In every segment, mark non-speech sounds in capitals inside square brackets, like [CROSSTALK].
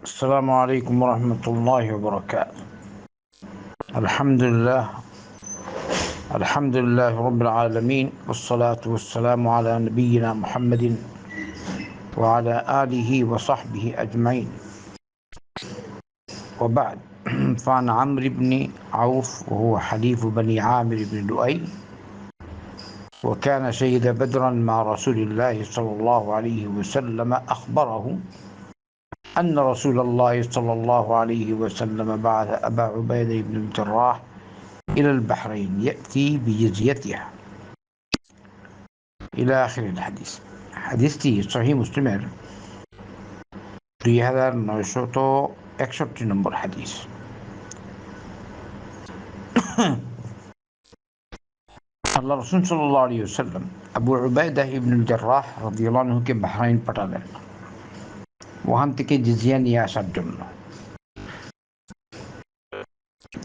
السلام عليكم ورحمة الله وبركاته. الحمد لله الحمد لله رب العالمين والصلاة والسلام على نبينا محمد وعلى آله وصحبه أجمعين. وبعد [CLEARS THROAT] فعن عمرو بن عوف وهو حليف بني عامر بن لؤي وكان شهد بدرا مع رسول الله صلى الله عليه وسلم أخبره أن رسول الله صلى الله عليه وسلم بعث أبا عبيدة بن الجراح إلى البحرين يأتي بجزيتها إلى آخر الحديث حديثتي صحيح مسلم দুই হাজার নয়শত একষট্টি নম্বর হাদিস [COUGHS] আল্লাহ রসুন সাল্লাহ আলী সাল্লাম আবু উবায়দা ইবনুল জার্রাহ রদিউল্লাহকে বাহরাইন পাঠালেন ওখান থেকে জিজিয়া নিয়ে আসার জন্য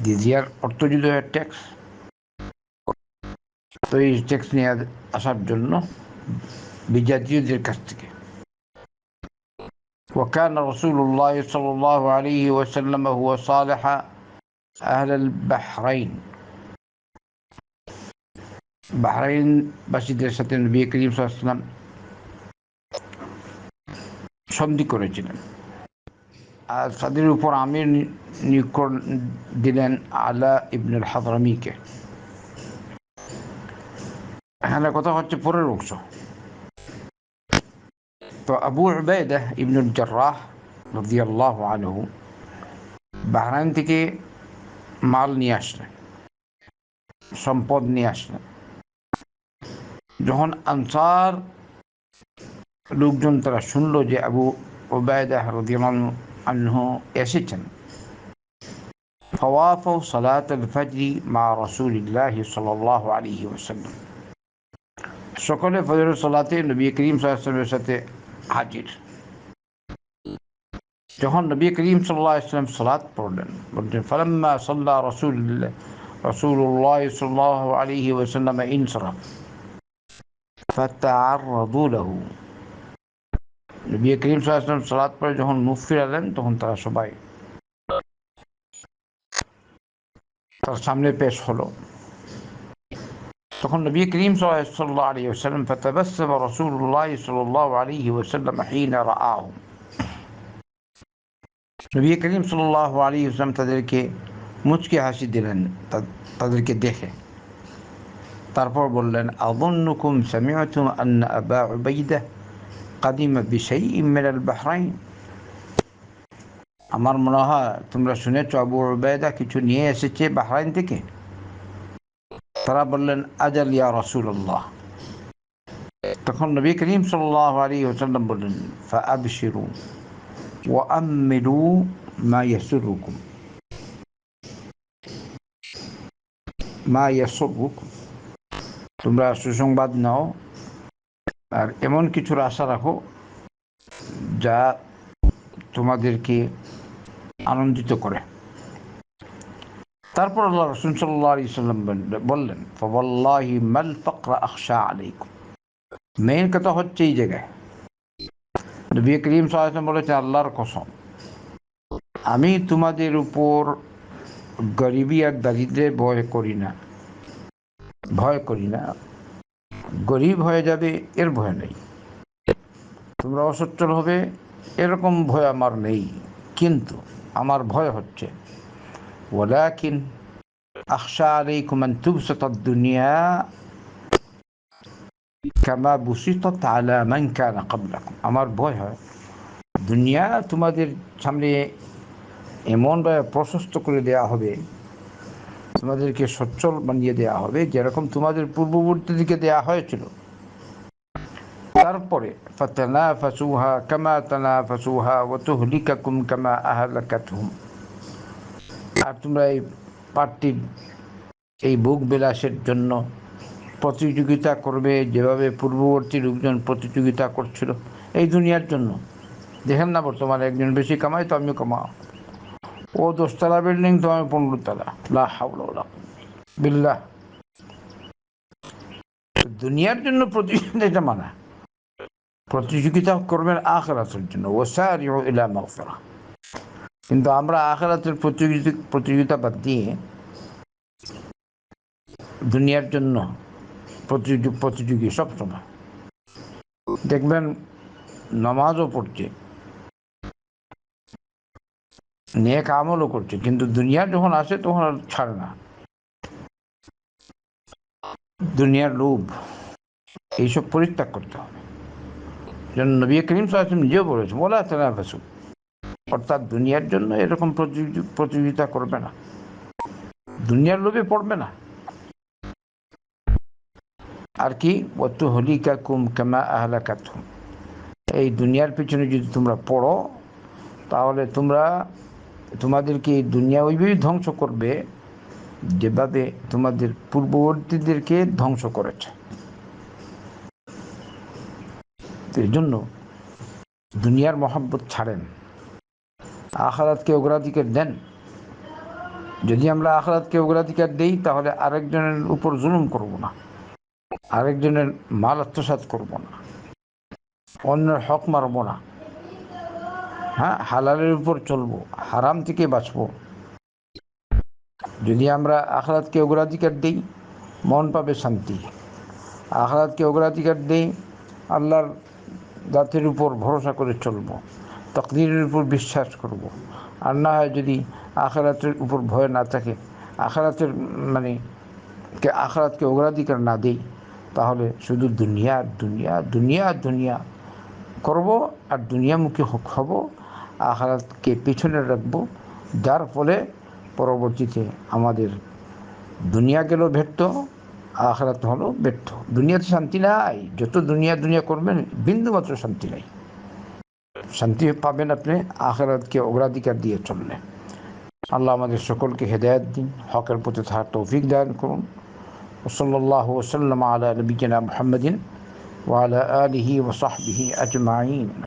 জিজিয়ার অর্থ যদি হয় ট্যাক্স তো এই ট্যাক্স নিয়ে আসার জন্য বিজাতীয়দের কাছ থেকে وكان رسول الله صلى الله عليه وسلم هو صالح أهل البحرين বাহরাইন বাসীদের সাথে নবী করিম সাল্লাম সন্ধি করেছিলেন। আর তাদের উপর আমির নিয়োগ দিলেন আলা ইবনুল হাদরামিকে। এখানে কথা হচ্ছে পরের অংশ। তো আবু উবায়দা ইবনুল জার্রাহ রদিয়াল্লাহ আনহু বাহরাইন থেকে মাল নিয়ে আসলেন, সম্পদ নিয়ে আসলেন। যখন আনসার লোকজন তারা শুনলো যে আবু ওবায়দা রদিয়ান আনহু এসেছেন فوافوا صلاة الفجر مع رسول الله صلى الله عليه وسلم সকলে ফজর সালাতে নবী করিম সাল্লামের সাথে হাজির যখন নবী করিম সাল্লাহ ইসলাম সালাত পড়লেন বলছেন ফালাম্মা সাল্লাহ রসুল রসুল্লাহ সাল্লাহ আলহি ওসাল্লাম ইনসরাফ ফাতাআররাদু লাহু নবী করিম সাল্লাম সালাত পরে যখন মুখ ফিরালেন তখন তারা সবাই তার সামনে পেশ হলো তখন নবী করিম সাল্লাহ আলী ওসাল্লাম فتبسم رسول الله صلى الله عليه وسلم حين رآه নবী করিম সাল্লাহ আলী ওসাল্লাম তাদেরকে মুচকে হাসি দিলেন তাদেরকে দেখে তারপর বললেন আদন্নুকুম সামিআতুম আন্না আবা উবাইদা কাদিমা বিশাইইম মিনাল বাহরাইন আমার মনে হয় তোমরা শুনেছ আবু উবাইদা কিছু নিয়ে এসেছে বাহরাইন থেকে তারা বললেন আজাল ইয়া রাসূলুল্লাহ তখন নবী করিম সাল্লাল্লাহু আলাইহি ওয়াসাল্লাম বললেন ফাআবশিরু ওয়া আমিলু মা ইয়াসুরুকুম মা ইয়াসুরুকুম তোমরা সুসংবাদ নাও আর এমন কিছুর আশা রাখো যা তোমাদেরকে আনন্দিত করে। তারপর আল্লাহ রসুন সাল্লাম বললেন ফবল্লাহি মাল ফকরা আখশা আলাইকুম। মেইন কথা হচ্ছে এই জায়গায়। নবী করিম সাল্লাম বলেছেন, আল্লাহর কসম, আমি তোমাদের উপর গরিবী আর দারিদ্রের ভয় করি না। ভয় করি না। গরিব হয়ে যাবে, এর ভয় নেই। তোমরা অসচ্ছল হবে, এরকম ভয় আমার নেই। কিন্তু আমার ভয় হচ্ছে ওলাকিন দুনিয়া কামা আমার ভয় হয়, দুনিয়া তোমাদের সামনে এমনভাবে প্রশস্ত করে দেয়া হবে তোমাদেরকে সচ্ছল বানিয়ে দেওয়া হবে, যেরকম তোমাদের পূর্ববর্তী দিকে দেওয়া হয়েছিল। তারপরে ফাতানা ফাসুহা কামা তানা ফাসুহা ও তুহলিকাকুম কামা আহলাকাতহুম। আর তোমরা এই পার্টির এই ভোগ বিলাসের জন্য প্রতিযোগিতা করবে, যেভাবে পূর্ববর্তী লোকজন প্রতিযোগিতা করছিল, এই দুনিয়ার জন্য। দেখেন না বর্তমানে একজন বেশি কামায়, তো আমিও কামাও। ও দশতলা বিল্ডিং, তো আমি পনেরো তলা লা হাওলা বিল্লাহ। দুনিয়ার জন্য প্রতিযোগিতা এটা মানা। প্রতিযোগিতা করবেন আখরাতের জন্য। ওসারিউ ইলা মাগফিরা কিন্তু আমরা আখেরাতের প্রতিযোগিতা প্রতিযোগিতা বাদ দিয়ে দুনিয়ার জন্য প্রতিযোগী সবসময়। দেখবেন, নামাজও পড়ছে। নেক আমলও করছে, কিন্তু দুনিয়া যখন আসে তখন আর ছাড়ে না। দুনিয়ার লোভ, এইসব পরিত্যাগ করতে হবে। যেন নবী করিম সাহেব নিজেও বলেছে বলা তেনা ফেসুক অর্থাৎ দুনিয়ার জন্য এরকম প্রতিযোগিতা করবে না। দুনিয়ার লোভে পড়বে না। আর কি? অত হলিকা কুম কামা আহলাকাতুম। এই দুনিয়ার পিছনে যদি তোমরা পড়ো, তাহলে তোমরা তোমাদেরকে দুনিয়া ওইভাবেই ধ্বংস করবে যেভাবে তোমাদের পূর্ববর্তীদেরকে ধ্বংস করেছে। এই জন্য দুনিয়ার মহাব্বত ছাড়েন। আখারাতকে অগ্রাধিকার দেন। যদি আমরা আখারাতকে অগ্রাধিকার দেই, তাহলে আরেকজনের উপর জুলুম করব না। আরেকজনের মাল আত্মসাত করব না। অন্যের হক মারব না। হ্যাঁ হালালের উপর চলবো, হারাম থেকে বাঁচবো। যদি আমরা আখরাতকে অগ্রাধিকার দিই, মন পাবে শান্তি। আখরাতকে অগ্রাধিকার দিই, আল্লাহর জাতির উপর ভরসা করে চলবো, তকদিরের উপর বিশ্বাস করব। আর না হয় যদি আখরাতের উপর ভয় না থাকে, আখরাতের মানে কে আখরাতকে অগ্রাধিকার না দিই, তাহলে শুধু দুনিয়া দুনিয়া দুনিয়া দুনিয়া করব আর দুনিয়ামুখী হব। আহারাতকে পিছনে রাখব। যার ফলে পরবর্তীতে আমাদের দুনিয়া গেল ব্যর্থ, আখরাত হলো ব্যর্থ। দুনিয়াতে শান্তি নাই। যত দুনিয়া দুনিয়া করবেন, বিন্দুমাত্র শান্তি নাই। শান্তি পাবেন আপনি, আখরাতকে অগ্রাধিকার দিয়ে চললে। আল্লাহ আমাদের সকলকে হেদায়ত দিন, হকের প্রতি থাকার তৌফিক দান করুন। ওসল্লাহ ওসাল্লাম আলা নবীনা মোহাম্মদিন ওয়ালা আলিহি ওসাহবিহি আজমাইন।